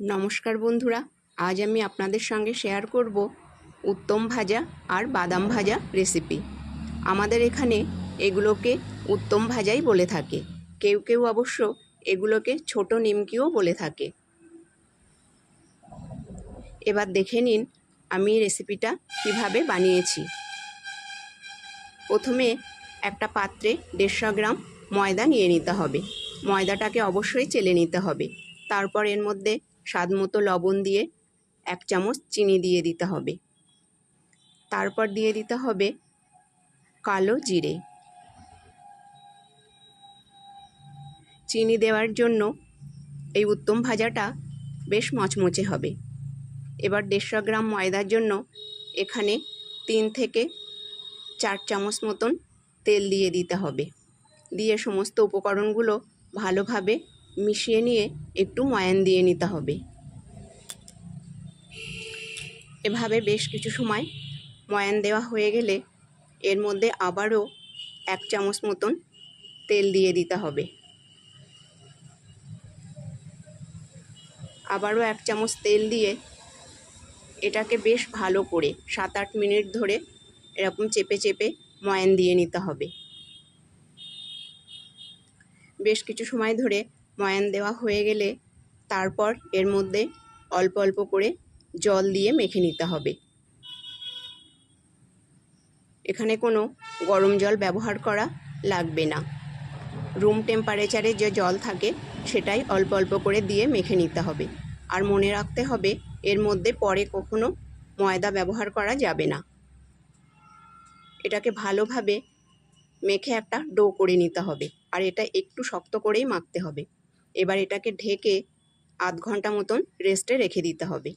নমস্কার বন্ধুরা, আজ আমি আপনাদের সঙ্গে শেয়ার করব উত্তম ভাজা আর বাদাম ভাজা রেসিপি আমাদের এখানে এগুলোকে উত্তম ভাজাই বলে থাকে। কেউ কেউ অবশ্য এগুলোকে ছোট নিমকিও বলে থাকে। এবার দেখে নিন আমি রেসিপিটা কীভাবে বানিয়েছি। প্রথমে একটা পাত্রে দেড়শো গ্রাম ময়দা নিয়ে নিতে হবে। ময়দাটাকে অবশ্যই চেলে নিতে হবে। তারপর এর মধ্যে স্বাদ মতো লবণ দিয়ে এক চামচ চিনি দিয়ে দিতে হবে। তারপর দিয়ে দিতে হবে কালো জিরে। চিনি দেওয়ার জন্য এই উত্তম ভাজাটা বেশ মচমচে হবে। এবার দেড়শো গ্রাম ময়দার জন্য এখানে তিন থেকে চার চামচ মতন তেল দিয়ে দিতে হবে। দিয়ে সমস্ত উপকরণগুলো ভালোভাবে মিশিয়ে নিয়ে একটু ময়ান দিয়ে নিতে হবে। এভাবে বেশ কিছু সময় ময়ান দেওয়া হয়ে গেলে এর মধ্যে আবারও এক চামচ মতন তেল দিয়ে দিতে হবে। আবারও এক চামচ তেল দিয়ে এটাকে বেশ ভালো করে সাত আট মিনিট ধরে এরকম চেপে চেপে ময়ান দিয়ে নিতে হবে। বেশ কিছু সময় ধরে ময়ান দেওয়া হয়ে গেলে তারপর এর মধ্যে অল্প অল্প করে জল দিয়ে মেখে নিতে হবে। এখানে কোনো গরম জল ব্যবহার করা লাগবে না। রুম টেম্পারেচারে যে জল থাকে, সেটাই অল্প অল্প করে দিয়ে মেখে নিতে হবে। আর মনে রাখতে হবে, এর মধ্যে পরে কখনো ময়দা ব্যবহার করা যাবে না। এটাকে ভালোভাবে মেখে একটা ডো করে নিতে হবে। আর এটা একটু শক্ত করেই মাখতে হবে। এবার এটাকে ঢেকে আধ ঘণ্টা মতন রেস্টে রেখে দিতে হবে।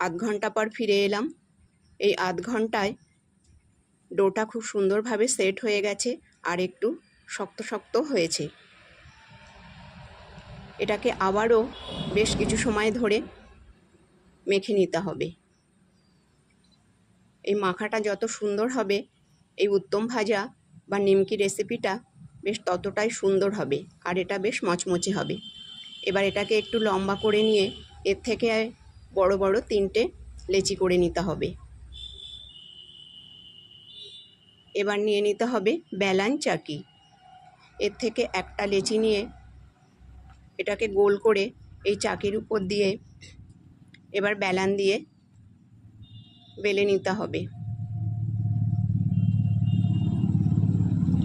আধ ঘণ্টা পর ফিরে এলাম। এই আধ ঘন্টায় ডোটা খুব সুন্দরভাবে সেট হয়ে গেছে আর একটু শক্ত শক্ত হয়েছে। এটাকে আবারও বেশ কিছু সময় ধরে মেখে নিতে হবে। এই মাখাটা যত সুন্দর হবে, এই উত্তম ভাজা বা নিমকি রেসিপিটা বেশ ততটাই সুন্দর হবে, আর এটা বেশ মচমচে হবে। এবার এটাকে একটু লম্বা করে নিয়ে এর থেকে বড় বড় তিনটে লেচি করে নিতে হবে। এবার নিয়ে নিতে হবে বেলান চাকি। এর থেকে একটা লেচি নিয়ে এটাকে গোল করে এই চাকির উপর দিয়ে এবার বেলান দিয়ে বেলে নিতে হবে।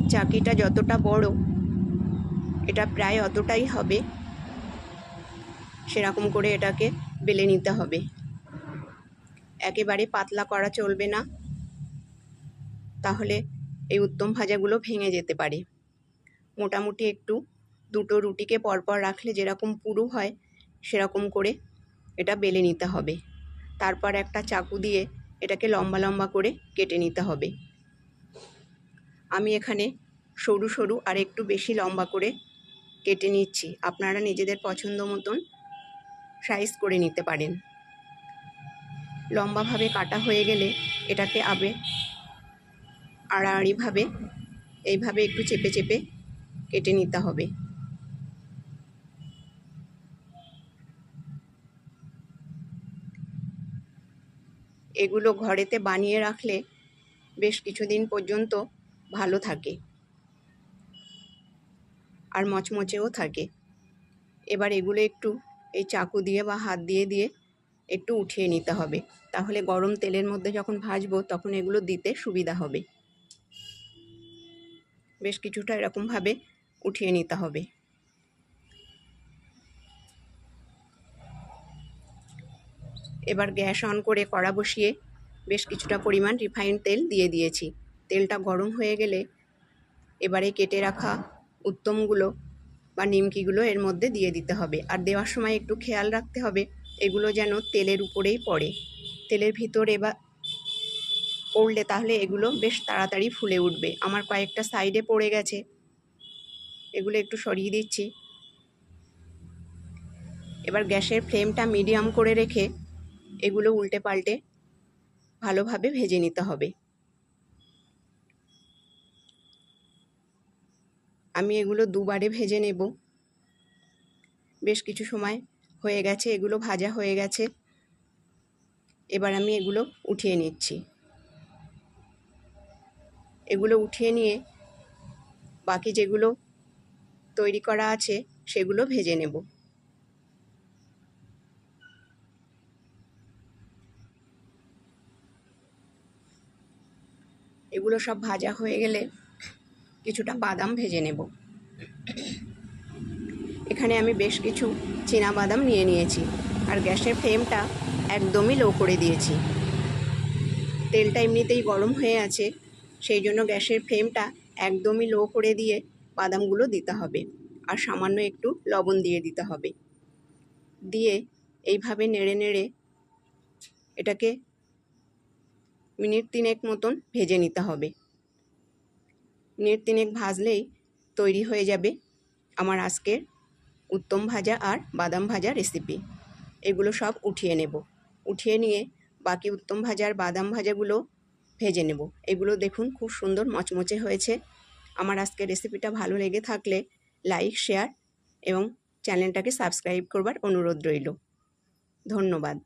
চাকিটা যতটা বড়, এটা প্রায় অতটাই হবে। সেরকম করে এটাকে বেলে নিতে হবে। একেবারে পাতলা করা চলবে না। তাহলে এই উত্তম ভাজাগুলো ভেঙে যেতে পারে। মোটামুটি একটু দুটো রুটিকে পরপর রাখলে যেরকম পুরু হয়, সেরকম করে এটা বেলে নিতে হবে। তারপর একটা চাকু দিয়ে এটাকে লম্বা লম্বা করে কেটে নিতে হবে। আমি এখানে সরু সরু আর একটু বেশি লম্বা করে কেটে নিচ্ছি। আপনারা নিজেদের পছন্দ মতন সাইজ করে নিতে পারেন। লম্বাভাবে কাটা হয়ে গেলে এটাকে আবে আড়াআড়িভাবে এইভাবে একটু চেপে চেপে কেটে নিতে হবে। এগুলো ঘরেতে বানিয়ে রাখলে বেশ কিছুদিন পর্যন্ত ভালো থাকে। আর মচমচেও থাকে। এবার এগুলো একটু এই চাকু দিয়ে বা হাত দিয়ে দিয়ে একটু উঠিয়ে নিতে হবে। তাহলে গরম তেলের মধ্যে যখন ভাজবো তখন এগুলো দিতে সুবিধা হবে। বেশ কিছুটা এরকমভাবে উঠিয়ে নিতে হবে। এবার গ্যাস অন করে কড়া বসিয়ে বেশ কিছুটা পরিমাণ রিফাইন তেল দিয়ে দিয়েছি। তেলটা গরম হয়ে গেলে এবারে কেটে রাখা উত্তমগুলো বা নিমকিগুলো এর মধ্যে দিয়ে দিতে হবে। আর দেওয়ার সময় একটু খেয়াল রাখতে হবে, এগুলো যেন তেলের উপরেই পড়ে। তেলের ভিতরে বা পড়লে তাহলে এগুলো বেশ তাড়াতাড়ি ফুলে উঠবে। আমার কয়েকটা সাইডে পড়ে গেছে। এগুলো একটু সরিয়ে দিচ্ছি। এবার গ্যাসের ফ্লেমটা মিডিয়াম করে রেখে এগুলো উল্টে পাল্টে ভালোভাবে ভেজে নিতে হবে। আমি এগুলো দুবারে ভেজে নেব। বেশ কিছু সময় হয়ে গেছে, এগুলো ভাজা হয়ে গেছে। এবার আমি এগুলো উঠিয়ে নিচ্ছি। এগুলো উঠিয়ে নিয়ে বাকি যেগুলো তৈরি করা আছে সেগুলো ভেজে নেব। এগুলো সব ভাজা হয়ে গেলে কিছুটা বাদাম ভেজে নেব। এখানে আমি বেশ কিছু চীনা বাদাম নিয়ে নিয়েছি আর গ্যাসের ফ্লেমটা একদমই লো করে দিয়েছি। তেলটা এমনিতেই গরম হয়ে আছে, সেই জন্য গ্যাসের ফ্লেমটা একদমই লো করে দিয়ে বাদামগুলো দিতে হবে আর সামান্য একটু লবণ দিয়ে দিতে হবে। দিয়ে এইভাবে নেড়ে নেড়ে এটাকে মিনিট তিনেক মতন ভেজে নিতে হবে। মিনিট তিনেক ভাজলেই তৈরি হয়ে যাবে আমার আজকের উত্তম ভাজা আর বাদাম ভাজা রেসিপি এগুলো সব উঠিয়ে নেব। উঠিয়ে নিয়ে বাকি উত্তম ভাজা আর বাদাম ভাজাগুলো ভেজে নেব। এগুলো দেখুন খুব সুন্দর মচমচে হয়েছে। আমার আজকের রেসিপিটা ভালো লেগে থাকলে লাইক শেয়ার এবং চ্যানেলটাকে সাবস্ক্রাইব করবার অনুরোধ রইল। ধন্যবাদ।